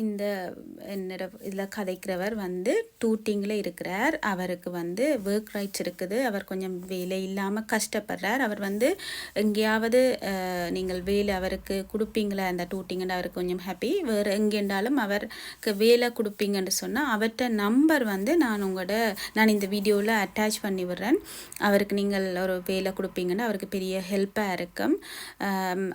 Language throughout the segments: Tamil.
இந்த என்னோட இதில் கதைக்கிறவர் வந்து டூட்டிங்கில் இருக்கிறார். அவருக்கு வந்து ஒர்க் ரைட்ஸ் இருக்குது. அவர் கொஞ்சம் வேலை இல்லாமல் கஷ்டப்படுறார். அவர் வந்து எங்கேயாவது நீங்கள் வேலை அவருக்கு கொடுப்பீங்களா? அந்த டூட்டிங்கன்னு அவருக்கு கொஞ்சம் ஹாப்பி வேறு எங்கேண்டாலும் அவருக்கு வேலை கொடுப்பீங்கன்னு சொன்னால் அவர்கிட்ட நம்பர் வந்து நான் உங்களோட நான் இந்த வீடியோவில் அட்டாச் பண்ணி விடுறேன். அவருக்கு நீங்கள் ஒரு வேலை கொடுப்பீங்கன்னு அவருக்கு பெரிய ஹெல்ப்பாக இருக்கும்.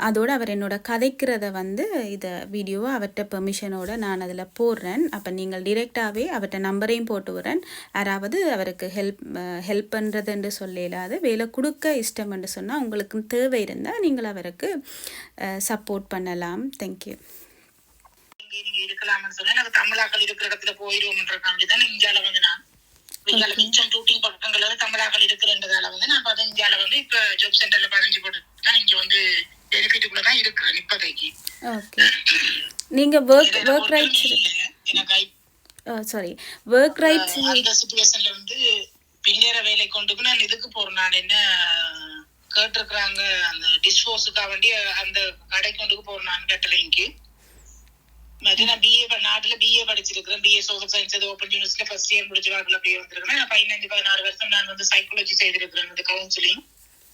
அதோடு அவர் என்னோட கதைக்கிறத வந்து இதை வீடியோவை அவர்கிட்ட பெர்மிஷனோட நான் அதில் போடுறேன். அப்போ நீங்கள் டிரெக்டாகவே அவர்கிட்ட நம்பரையும் போட்டு விடுறேன். யாராவது அவருக்கு ஹெல்ப் ஹெல்ப் பண்ணுறதுன்னு சொல்லலாது வேலை கொடுக்க இஷ்டம்னு சொன்னால் உங்களுக்கு தேவை இருந்தால் நீங்கள் அவருக்கு சப்போர்ட் பண்ணலாம். தேங்க்யூ இங்க இருக்கலாம்னு சொன்னா எனக்கு தமிழாக்கள் இருக்கிற இடத்துல போயிருவோம்ன்றதுக்காண்டி தான் இந்தியால வந்து நான் இந்தியால மிச்சம் டூட்டிங் வந்து தமிழாக்கள் இருக்கிறன்றதால வந்து நான் இந்தியால வந்து இப்ப ஜாப் சென்டர்ல பதினஞ்சு போட்டு தான் இங்க வந்து பெனிஃபிட்டுக்குள்ள தான் இருக்கிறேன் இப்போதைக்கு. ஓகே. நீங்கள் work work rights sorry work rights அந்த சுச்சுவேஷன்ல வந்து பின்னேற வேலை கொண்டுக்கு நான் இதுக்கு போறேன்? நான் என்ன கேட்டிருக்கிறாங்க? அந்த டிஸ்போஸுக்காக வேண்டிய அந்த கடை கொண்டுக்கு போறேன் நான் கட்டளைக்கு மற்ற நான் பிஏ நாட்டுல பிஏ படிச்சிருக்கிறேன். பிஏ சோசியல் சயின்ஸ் அது ஓப்பன் யூனிவர்சிட்டியில ஃபர்ஸ்ட் இயர் முடிச்ச வாக்குல அப்படியே வந்திருக்கிறேன். நான் பதினஞ்சு பதினாறு வருஷம் நான் வந்து சைக்காலஜி செய்திருக்கிறேன். இந்த கவுன்சிலிங்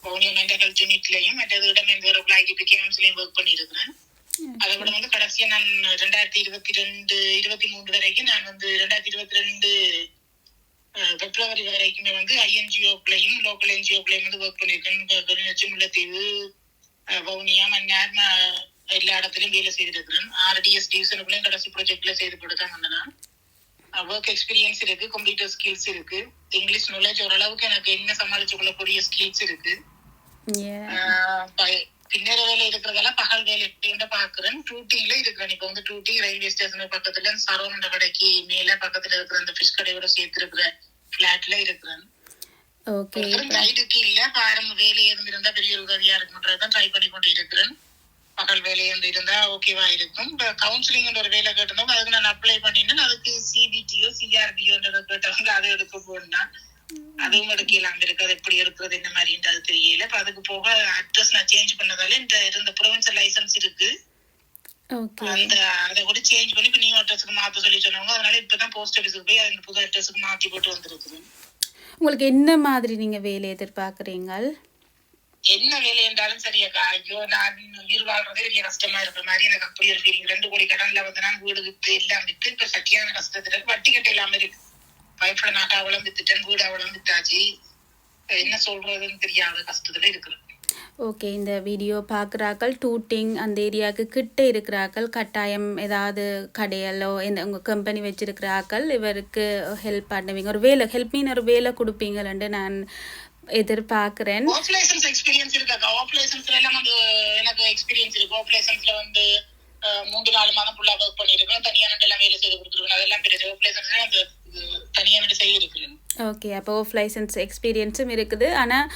பவுனியா மென்டல் ஹெல்த் யூனிட்லயும் மற்றது இடமேந்தோரப்புல ஐடிபி கேம்ஸ்லயும் ஒர்க் பண்ணியிருக்கிறேன் அதை விட வந்து கடைசியா நான் ரெண்டாயிரத்தி இருபத்தி ரெண்டு இருபத்தி மூணு வரைக்கும் நான் வந்து ரெண்டாயிரத்தி இருபத்தி ரெண்டு பிப்ரவரி வரைக்குமே வந்து ஐஎன்ஜிஓக்களையும் லோக்கல் என்ஜிஓக்களையும் வந்து ஒர்க் பண்ணியிருக்கேன் கிளிநொச்சி முல்லைத்தீவு அஹ், வவுனியா மன்னார் எல்லா இடத்துலயும் வேலை செய்திருக்கிறேன் ஆர்டிஎஸ் டிவிஷனுக்குள்ளேயும் கடைசி ப்ராஜெக்ட்ல செய்து கொடுத்தாங்க நான் ஒர்க் எக்ஸ்பீரியன்ஸ் இருக்கு கம்ப்யூட்டர் ஸ்கில்ஸ் இருக்கு. இங்கிலீஷ் நாலேஜ் ஓரளவுக்கு எனக்கு என்ன சமாளிச்சு கொள்ளக்கூடிய ஸ்கில்ஸ் இருக்கு பின்னர வேலை இருக்கிறதால பகல் வேலை பாக்குறேன் டூட்டிங்ல இருக்கிறேன். இப்ப வந்து டூட்டி ரயில்வே ஸ்டேஷன் பக்கத்துல சரவணண்ட கடைக்கு மேல பக்கத்துல இருக்கிற அந்த ஃபிஷ் கடையோட சேர்த்து இருக்கிற பிளாட்ல இருக்கிறேன். கைடுக்கு இல்ல பாரம் வேலை எதுவும் இருந்தா பெரிய உதவியா இருக்கும்ன்றதான் ட்ரை பண்ணி கொண்டு இருக்கிறேன். பகல் வேலை இருந்து இருந்தா ஓகேவா இருக்கும். இப்ப கவுன்சிலிங் ஒரு வேலை கேட்டவங்க அதுக்கு நான் அப்ளை பண்ணினேன் அதுக்கு சிபிடியோ சிஆர்டியோ கேட்டவங்க அதை எடுக்க போனா அதுவும் எடுக்கலாம் இருக்கு அது எப்படி எடுக்கிறது என்ன மாதிரின்றது தெரியல. இப்ப அதுக்கு போக அட்ரஸ் நான் சேஞ்ச் பண்ணதால இந்த இருந்த ப்ரொவின்சியல் லைசன்ஸ் இருக்கு. அந்த அதை கூட சேஞ்ச் பண்ணி இப்ப நியூ அட்ரஸுக்கு மாத்த சொல்லி சொன்னவங்க அதனால இப்பதான் போஸ்ட் ஆபீஸுக்கு போய் அந்த புது அட்ரஸுக்கு மாத்தி போட்டு வந்திருக்குது. உங்களுக்கு என்ன மாதிரி நீங்கள் வேலை எதிர்பார்க்குறீங்க என்ன வேலை என்றாலும் சரியக்கா ஐயோ நான் உயிர் வாழ்றதே பெரிய கஷ்டமா இருக்கிற மாதிரி எனக்கு அப்படி ஒரு ஃபீலிங் ரெண்டு கோடி கடன்ல வந்து நான் வீடு வித்து எல்லாம் வித்து இப்ப சட்டியான கஷ்டத்துல வட்டி கட்ட இல்லாம இருக்கு. பயப்பட நாட்டை அவளம் வித்துட்டேன் வீடு அவளம் வித்தாச்சு. என்ன சொல்றதுன்னு தெரியாத கஷ்டத்துல இருக்கிறேன். ஓகே இந்த வீடியோ பார்க்குறாக்கள் டூட்டிங் அந்த ஏரியாவுக்கு கிட்ட இருக்கிறாக்கள் கட்டாயம் ஏதாவது கடையலோ இந்த உங்கள் கம்பெனி வச்சுருக்கிறாக்கள் இவருக்கு ஹெல்ப் பண்ணுவீங்க. ஒரு வேலை ஹெல்ப் மீன் ஒரு வேலை கொடுப்பீங்களேன்ட்டு நான் எதிர்பார்க்குறேன். ஆஃப் லைசன்ஸ் எக்ஸ்பீரியன்ஸ் இருக்காக்கா ஆஃப் லைசன்ஸ்ல எல்லாம் வந்து எனக்கு எக்ஸ்பீரியன்ஸ் இருக்கு. ஆஃப் லைசன்ஸ்ல வந்து மூன்று நாலு மாதம் ஃபுல்லா ஒர்க் பண்ணிருக்கேன். தனியா நட்டு எல்லாம் வேலை செய்து கொடுத்துருக்கேன். அதெல்லாம் பெரிய ஆஃப் லைசன்ஸ்ல அந்த தனியா நட்டு செய்திருக்கிறேன் ஓகே அப்போ ஆஃப் லைசன்ஸ் எக்ஸ்பீரியன்ஸும் இருக்குது. ஆனால்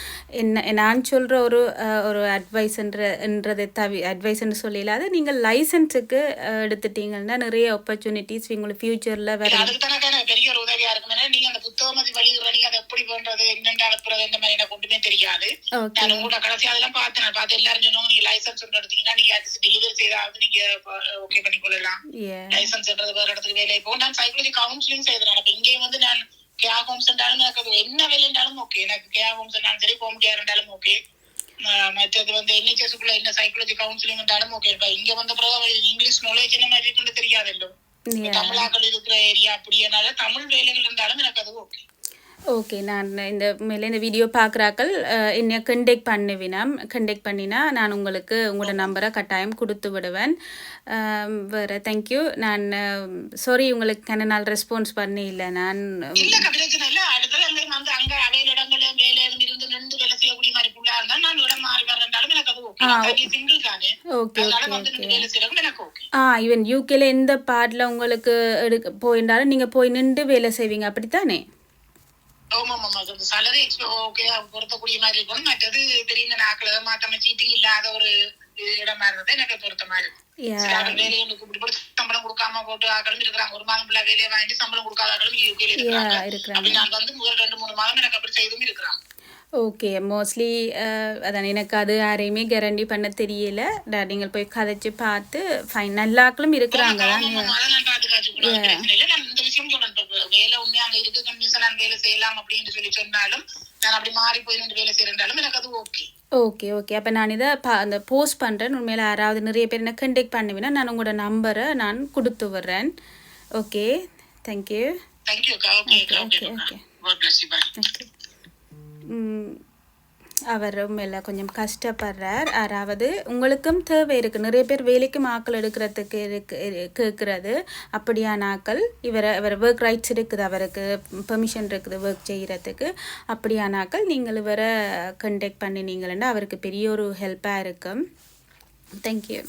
என்ன நான் சொல்கிற ஒரு ஒரு அட்வைஸ்ன்றதை தவி அட்வைஸ்ன்னு சொல்லலாது நீங்கள் லைசன்ஸுக்கு எடுத்துட்டீங்கன்னா நிறைய ஆப்பர்ச்சுனிட்டிஸ் உங்களுக்கு ஃப்யூச்சரில் எனக்கு பெரிய ஒரு உதவியா இருக்கும். நீங்க அந்த புத்தகம் அது நீங்க அதை எப்படி பண்றது என்னென்ன அனுப்புறது இந்த மாதிரி எனக்கு ஒன்றுமே தெரியாது. ஓகே நான் உங்களோட கடைசி அதெல்லாம் பார்த்தேன். நான் பார்த்து எல்லாரும் சொன்னவங்க நீங்க லைசன்ஸ் எடுத்தீங்கன்னா நீங்க டெலிவரி செய்தாவது நீங்க ஓகே பண்ணி கொள்ளலாம் ஏ லைசன்ஸ் வேற இடத்துக்கு வேலை இப்போ நான் சைக்காலஜி கவுன்சிலிங் அப்ப இங்கேயும் வந்து நான் கேர் ஹோம்ஸ் என்றாலும் எனக்கு என்ன வேலை என்றாலும் ஓகே எனக்கு கேர் ஹோம்ஸ் என்றாலும் சரி ஹோம் கேர் என்றாலும் ஓகே மற்றது வந்து NHS குள்ள என்ன சைக்காலஜி கவுன்சிலிங் என்றாலும் ஓகே இப்ப இங்க வந்த பிறகு இங்கிலீஷ் நாலேஜ் என்ன மாதிரி இருக்குன்னு தெரியாதல்லோ. தமிழாக்கள் இருக்கிற ஏரியா அப்படியனால தமிழ் வேலைகள் இருந்தாலும் எனக்கு அது ஓகே ஓகே நான் இந்த மேலே இந்த வீடியோ பார்க்குறாக்கள் என்னை கண்டெக்ட் பண்ணுவினம் கண்டெக்ட் பண்ணினா நான் உங்களுக்கு உங்களோட நம்பரை கட்டாயம் கொடுத்து விடுவேன். வேறு தேங்க்யூ நான் சாரி உங்களுக்கு கன நாள் ரெஸ்பான்ஸ் பண்ணி இல்லை. நான் ஈவன் யூகேல எந்த பார்ட்டில் உங்களுக்கு எடுக்க போயிருந்தாலும் நீங்கள் போய் நின்று வேலை செய்வீங்க. அப்படித்தானே? Salary ஓகே பொருத்தக்கூடிய மாதிரி இருக்கணும் மற்றது தெரிந்த நாட்கள மாத்தம சீட்டிங் இல்லாத ஒரு இடமா இருந்தது எனக்கு பொருத்த மாதிரி இருக்கு. வேலையை கூப்பிட்டு போட்டு சம்பளம் கொடுக்காம போட்டு ஆக்களும் இருக்கிறாங்க. ஒரு மாதம் ஃபுல்லா வேலையை வாங்கிட்டு சம்பளம் கொடுக்காத ஆக்களும் யூகேல இருக்கிறாங்க. அப்படி நான் வந்து முதல் ரெண்டு மூணு மாதம் எனக்கு அப்படி செய்தும் இருக்கிறாங்க. ஓகே மோஸ்ட்லி அதான் எனக்கு அது யாரையுமே கேரண்டி பண்ண தெரியல. நீங்கள் போய் கதைச்சு பார்த்து ஃபைன் நல்லாக்களும் இருக்கிறாங்க. நான் வேலை செய்யலாம் அப்படின்னு சொல்லி சொன்னாலும், நான் அப்படி மாறி போய் நின்று வேலை செய்யறேன்றாலும் எனக்கு அது okay. ஓகே ஓகே அப்போ நான் இதை பா அந்த போஸ்ட் பண்ணுறேன் உண்மையில் யாராவது நிறைய பேர் என்ன கண்டெக்ட் பண்ணுவேன்னா நான் உங்களோட நம்பரை நான் கொடுத்து விட்றேன். Okay thank you. God bless you. Bye. Okay அவரும் இல்லை கொஞ்சம் கஷ்டப்படுறார். அதாவது உங்களுக்கும் தேவை இருக்குது நிறைய பேர் வேலைக்கும் ஆக்கள் எடுக்கிறதுக்கு இருக்கு கேட்குறது அப்படியான ஆக்கள் இவரை இவர் ஒர்க் ரைட்ஸ் இருக்குது அவருக்கு பெர்மிஷன் இருக்குது ஒர்க் செய்கிறதுக்கு அப்படியான ஆக்கள் நீங்கள் இவரை கண்டெக்ட் பண்ணினீங்கன்னா அவருக்கு பெரிய ஒரு ஹெல்ப்பாக இருக்கும். தேங்க்யூ